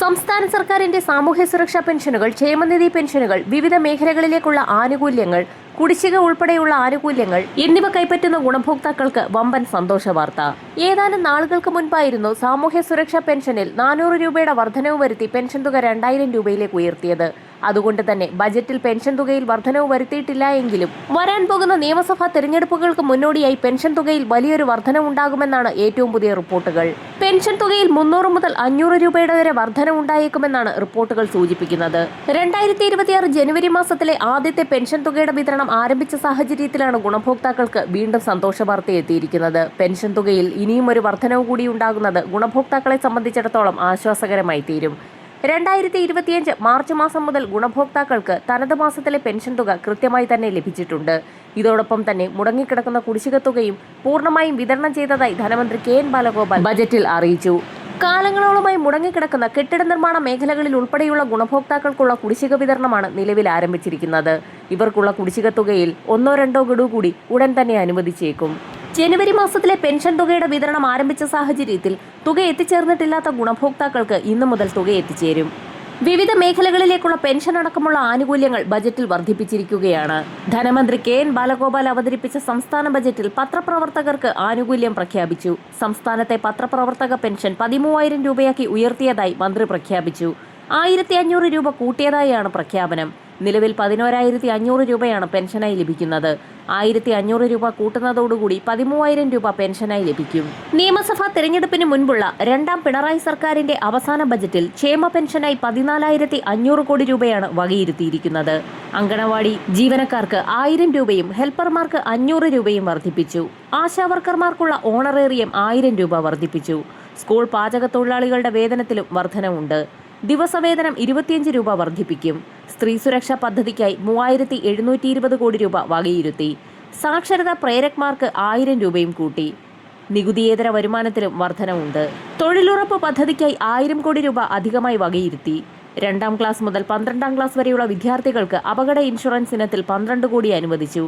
സംസ്ഥാന സർക്കാരിന്റെ സാമൂഹ്യ സുരക്ഷാ പെൻഷനുകൾ ക്ഷേമനിധി പെൻഷനുകൾ വിവിധ മേഖലകളിലേക്കുള്ള ആനുകൂല്യങ്ങൾ കുടിശ്ശിക ഉൾപ്പെടെയുള്ള ആനുകൂല്യങ്ങൾ എന്നിവ കൈപ്പറ്റുന്ന ഗുണഭോക്താക്കൾക്ക് വമ്പൻ സന്തോഷ വാർത്ത. ഏതാനും നാളുകൾക്ക് മുൻപായിരുന്നു സാമൂഹ്യ സുരക്ഷാ പെൻഷനിൽ നാനൂറ് രൂപയുടെ വർധനവ് വരുത്തി പെൻഷൻ തുക രണ്ടായിരം രൂപയിലേക്ക് ഉയർത്തിയത്. അതുകൊണ്ട് തന്നെ ബജറ്റിൽ പെൻഷൻ തുകയിൽ വർധനവ് വരുത്തിയിട്ടില്ല എങ്കിലും വരാൻ പോകുന്ന നിയമസഭാ തെരഞ്ഞെടുപ്പുകൾക്ക് മുന്നോടിയായി പെൻഷൻ തുകയിൽ വലിയൊരു വർധനവുണ്ടാകുമെന്നാണ് ഏറ്റവും പുതിയ റിപ്പോർട്ടുകൾ. പെൻഷൻ തുകയിൽ മുന്നൂറ് മുതൽ അഞ്ഞൂറ് രൂപയുടെ വരെ വർധനവുണ്ടായേക്കുമെന്നാണ് റിപ്പോർട്ടുകൾ സൂചിപ്പിക്കുന്നത്. രണ്ടായിരത്തി ഇരുപത്തിയാറ് ജനുവരി മാസത്തിലെ ആദ്യത്തെ പെൻഷൻ തുകയുടെ വിതരണം ആരംഭിച്ച സാഹചര്യത്തിലാണ് ഗുണഭോക്താക്കൾക്ക് വീണ്ടും സന്തോഷ വാർത്ത എത്തിയിരിക്കുന്നത്. പെൻഷൻ തുകയിൽ ഇനിയും ഒരു വർധനവ് കൂടി ഉണ്ടാകുന്നത് ഗുണഭോക്താക്കളെ സംബന്ധിച്ചിടത്തോളം ആശ്വാസകരമായി തീരും. രണ്ടായിരത്തി ഇരുപത്തിയഞ്ച് മാർച്ച് മാസം മുതൽ ഗുണഭോക്താക്കൾക്ക് തനത് മാസത്തിലെ പെൻഷൻ തുക കൃത്യമായി തന്നെ ലഭിച്ചിട്ടുണ്ട്. ഇതോടൊപ്പം തന്നെ മുടങ്ങിക്കിടക്കുന്ന കുടിശ്ശിക തുകയും പൂർണമായും വിതരണം ചെയ്തതായി ധനമന്ത്രി കെ എൻ ബാലഗോപാൽ ബജറ്റിൽ അറിയിച്ചു. കാലങ്ങളോളമായി മുടങ്ങിക്കിടക്കുന്ന കെട്ടിട നിർമ്മാണ മേഖലകളിൽ ഉൾപ്പെടെയുള്ള ഗുണഭോക്താക്കൾക്കുള്ള കുടിശ്ശിക വിതരണമാണ് നിലവിൽ ആരംഭിച്ചിരിക്കുന്നത്. ഇവർക്കുള്ള കുടിശ്ശിക തുകയിൽ ഒന്നോ രണ്ടോ ഗഡു കൂടി ഉടൻ തന്നെ അനുവദിച്ചേക്കും. ജനുവരി മാസത്തിലെ പെൻഷൻ തുകയുടെ വിതരണം ആരംഭിച്ച സാഹചര്യത്തിൽ തുക എത്തിച്ചേർന്നിട്ടില്ലാത്ത ഗുണഭോക്താക്കൾക്ക് ഇന്നു മുതൽ തുക എത്തിച്ചേരും. വിവിധ മേഖലകളിലേക്കുള്ള പെൻഷൻ അടക്കമുള്ള ആനുകൂല്യങ്ങൾ ബജറ്റിൽ വർദ്ധിപ്പിച്ചിരിക്കുകയാണ്. ധനമന്ത്രി കെ എൻ ബാലഗോപാൽ അവതരിപ്പിച്ച സംസ്ഥാന ബജറ്റിൽ പത്രപ്രവർത്തകർക്ക് ആനുകൂല്യം പ്രഖ്യാപിച്ചു. സംസ്ഥാനത്തെ പത്രപ്രവർത്തക പെൻഷൻ പതിമൂവായിരം രൂപയാക്കി ഉയർത്തിയതായി മന്ത്രി പ്രഖ്യാപിച്ചു. ആയിരത്തി അഞ്ഞൂറ് രൂപ കൂട്ടിയതായാണ് പ്രഖ്യാപനം. നിലവിൽ പതിനോരായിരത്തി അഞ്ഞൂറ് രൂപയാണ് പെൻഷനായി ലഭിക്കുന്നത്. ആയിരത്തി അഞ്ഞൂറ് രൂപ കൂട്ടുന്നതോടുകൂടി പതിമൂവായിരം രൂപ പെൻഷനായി ലഭിക്കും. നിയമസഭാ തെരഞ്ഞെടുപ്പിന് മുൻപുള്ള രണ്ടാം പിണറായി സർക്കാരിന്റെ അവസാന ബജറ്റിൽ ക്ഷേമ പെൻഷനായി പതിനാലായിരത്തി അഞ്ഞൂറ് കോടി രൂപയാണ് വകയിരുത്തിയിരിക്കുന്നത്. അങ്കണവാടി ജീവനക്കാർക്ക് ആയിരം രൂപയും ഹെൽപ്പർമാർക്ക് അഞ്ഞൂറ് രൂപയും വർദ്ധിപ്പിച്ചു. ആശാവർക്കർമാർക്കുള്ള ഓണറേറിയം ആയിരം രൂപ വർദ്ധിപ്പിച്ചു. സ്കൂൾ പാചക തൊഴിലാളികളുടെ വേതനത്തിലും വർധനവുണ്ട്. ദിവസവേതനം ഇരുപത്തിയഞ്ച് രൂപ വർദ്ധിപ്പിക്കും. സ്ത്രീ സുരക്ഷാ പദ്ധതിക്കായി മൂവായിരത്തി എഴുന്നൂറ്റി ഇരുപത് കോടി രൂപ വകയിരുത്തി. സാക്ഷരതാ പ്രേരക്മാർക്ക് ആയിരം രൂപയും കൂട്ടി. നികുതിയേതര വരുമാനത്തിലും വർധനവുണ്ട്. തൊഴിലുറപ്പ് പദ്ധതിക്കായി ആയിരം കോടി രൂപ അധികമായി വകയിരുത്തി. രണ്ടാം ക്ലാസ് മുതൽ പന്ത്രണ്ടാം ക്ലാസ് വരെയുള്ള വിദ്യാർത്ഥികൾക്ക് അപകട ഇൻഷുറൻസ് ഇനത്തിൽ പന്ത്രണ്ട് കോടി അനുവദിച്ചു.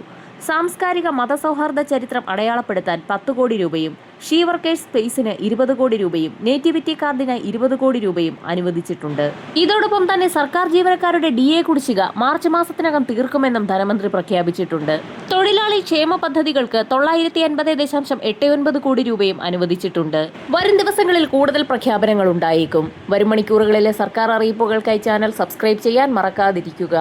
സാംസ്കാരിക മതസൗഹാർദ്ദ ചരിത്രം അടയാളപ്പെടുത്താൻ പത്ത് കോടി രൂപയും ഷീ വർക്കേഴ്സ് സ്പേസിന് ഇരുപത് കോടി രൂപയും നേറ്റിവിറ്റി കാർഡിന് ഇരുപത് കോടി രൂപയും അനുവദിച്ചിട്ടുണ്ട്. ഇതോടൊപ്പം തന്നെ സർക്കാർ ജീവനക്കാരുടെ ഡി എ കുടിശ്ശിക മാർച്ച് മാസത്തിനകം തീർക്കുമെന്നും ധനമന്ത്രി പ്രഖ്യാപിച്ചിട്ടുണ്ട്. തൊഴിലാളി ക്ഷേമ പദ്ധതികൾക്ക് തൊള്ളായിരത്തി അൻപത് ദശാംശം എട്ട് ഒൻപത് കോടി രൂപയും അനുവദിച്ചിട്ടുണ്ട്. വരും ദിവസങ്ങളിൽ കൂടുതൽ പ്രഖ്യാപനങ്ങൾ ഉണ്ടായേക്കും. വരും മണിക്കൂറുകളിലെ സർക്കാർ അറിയിപ്പുകൾക്കായി ചാനൽ സബ്സ്ക്രൈബ് ചെയ്യാൻ മറക്കാതിരിക്കുക.